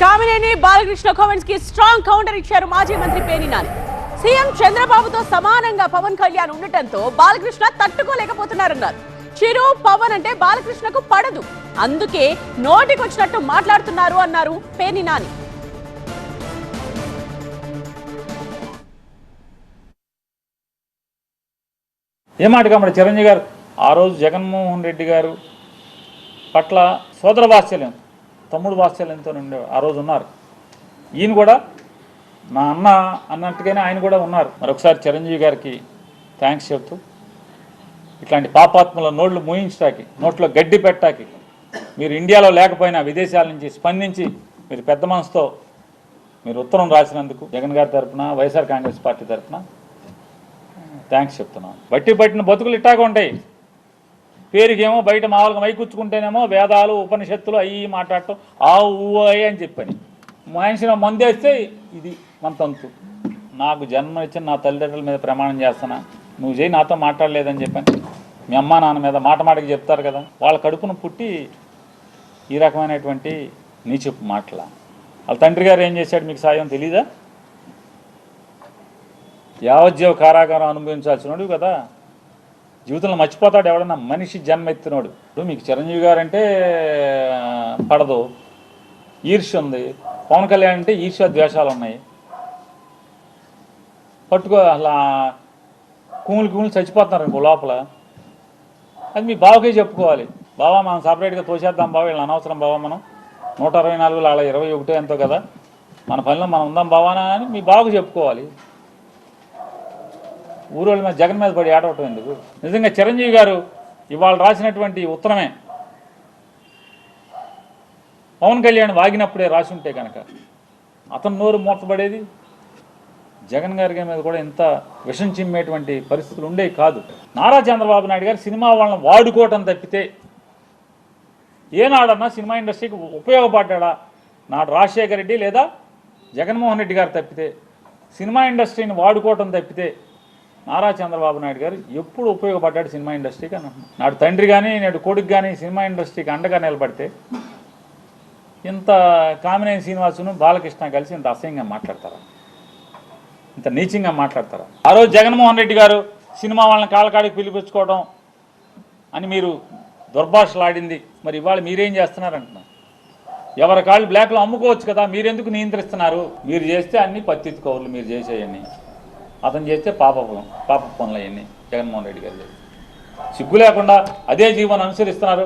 కామినేని బాలకృష్ణ కామెంట్స్కి strong counter ఇచ్చారు మాజీ మంత్రి పేనినాని సీఎం చంద్రబాబుతో సమానంగా పవన్ కళ్యాణ్ ఉండటంతో బాలకృష్ణ తట్టుకోలేకపోతున్నారన్నారు. చిరు పవన్ అంటే బాలకృష్ణకు పడదు. అందుకే నోటికొచ్చినట్టు మాట్లాడుతున్నారు అన్నారు పేనినాని నాని. ఏం కాబట్టి చిరంజీవి గారు? ఆ రోజు జగన్మోహన్ రెడ్డి గారు పట్ల సోదర వాత్సల్యం. తమ్ముడు వాత్సల్యంతో ఉండే ఆ రోజు ఉన్నారు. ఈయన కూడా మా అన్న అన్నట్టుగానే ఆయన కూడా ఉన్నారు. మరొకసారి చిరంజీవి గారికి థ్యాంక్స్ చెప్తూ ఇట్లాంటి పాపాత్మల నోట్లు మూయించటానికి నోట్లో గడ్డి పెట్టాకి మీరు ఇండియాలో లేకపోయినా విదేశాల నుంచి స్పందించి మీరు పెద్ద మనసుతో మీరు ఉత్తరం రాసినందుకు జగన్ గారి తరఫున వైఎస్ఆర్ కాంగ్రెస్ పార్టీ తరఫున థ్యాంక్స్ చెప్తున్నాను బట్టి పట్టిన బతుకులు ఇట్టాగా ఉంటాయి. పేరుకేమో బయట మామూలుగా మైకుచ్చుకుంటేనేమో వేదాలు ఉపనిషత్తులు అయ్యి మాట్లాడటం ఆ ఊ అని చెప్పని. మనిషిని మందేస్తే ఇది మన తంతు. నాకు జన్మ ఇచ్చిన నా తల్లిదండ్రుల మీద ప్రమాణం చేస్తున్నా. నువ్వు చేయి నాతో మాట్లాడలేదని చెప్పాను. మీ అమ్మా నాన్న మీద మాట మాటకి చెప్తారు కదా వాళ్ళ కడుపును పుట్టి ఈ రకమైనటువంటి నీచపు మాటల. వాళ్ళ తండ్రి గారు ఏం చేశాడు మీకు సాయం తెలీదా? యావజ్జీవ కారాగారం అనుభవించాల్సినడు కదా. జీవితంలో మర్చిపోతాడు ఎవడన్నా మనిషి జన్మెత్తినోడు. ఇప్పుడు మీకు చిరంజీవి గారు అంటే పడదు. ఈర్ష్య ఉంది. పవన్ కళ్యాణ్ అంటే ఈర్ష్య ద్వేషాలు ఉన్నాయి. పట్టుకో అలా కూములు కూములు చచ్చిపోతున్నారు ఇంకో లోపల. అది మీ బావకే చెప్పుకోవాలి. బావా మనం సపరేట్గా తోసేద్దాం బావ వీళ్ళు అనవసరం బావా మనం. నూట అరవై నాలుగు అలా ఇరవై ఒకటి ఎంతో కదా. మన పనిలో మనం ఉందాం బావానా అని మీ బావకు చెప్పుకోవాలి. ఊరోళ్ళ మీద జగన్ మీద పడి ఆడవటం ఎందుకు? నిజంగా చిరంజీవి గారు ఇవాళ రాసినటువంటి ఉత్తరమే. పవన్ కళ్యాణ్ వాగినప్పుడే రాసి ఉంటే కనుక అతను నోరు మూతపడేది జగన్ గారి మీద కూడా ఇంత విషం చిమ్మేటువంటి పరిస్థితులు ఉండేవి కాదు. నారా చంద్రబాబు నాయుడు గారు సినిమా వాళ్ళని వాడుకోవటం తప్పితే ఏనాడన్నా సినిమా ఇండస్ట్రీకి ఉపయోగపడ్డా నాడు రాజశేఖర రెడ్డి లేదా జగన్మోహన్ రెడ్డి గారు తప్పితే సినిమా ఇండస్ట్రీని వాడుకోవటం తప్పితే నారా చంద్రబాబు నాయుడు గారు ఎప్పుడు ఉపయోగపడ్డాడు సినిమా ఇండస్ట్రీకి అని నాడు తండ్రి కానీ నేడు కొడుకు కానీ సినిమా ఇండస్ట్రీకి అండగా నిలబడితే ఇంత కామినేని శ్రీనివాసును బాలకృష్ణ కలిసి ఇంత అసహ్యంగా మాట్లాడతారా? ఇంత నీచంగా మాట్లాడతారా? ఆ రోజు జగన్మోహన్ రెడ్డి గారు సినిమా వాళ్ళని కాలకాడికి పిలిపించుకోవడం అని మీరు దుర్భాషలాడింది. మరి ఇవాళ మీరేం చేస్తున్నారంటున్నారు? ఎవరి కాళ్ళు బ్లాక్లో అమ్ముకోవచ్చు కదా మీరెందుకు నియంత్రిస్తున్నారు? మీరు చేస్తే అన్ని పత్తిత్ మీరు చేసేయన్ని అతను చేస్తే పాప పాప పనులు అవన్నీ జగన్మోహన్ రెడ్డి గారు సిగ్గు లేకుండా అదే జీవనం అనుసరిస్తున్నారు.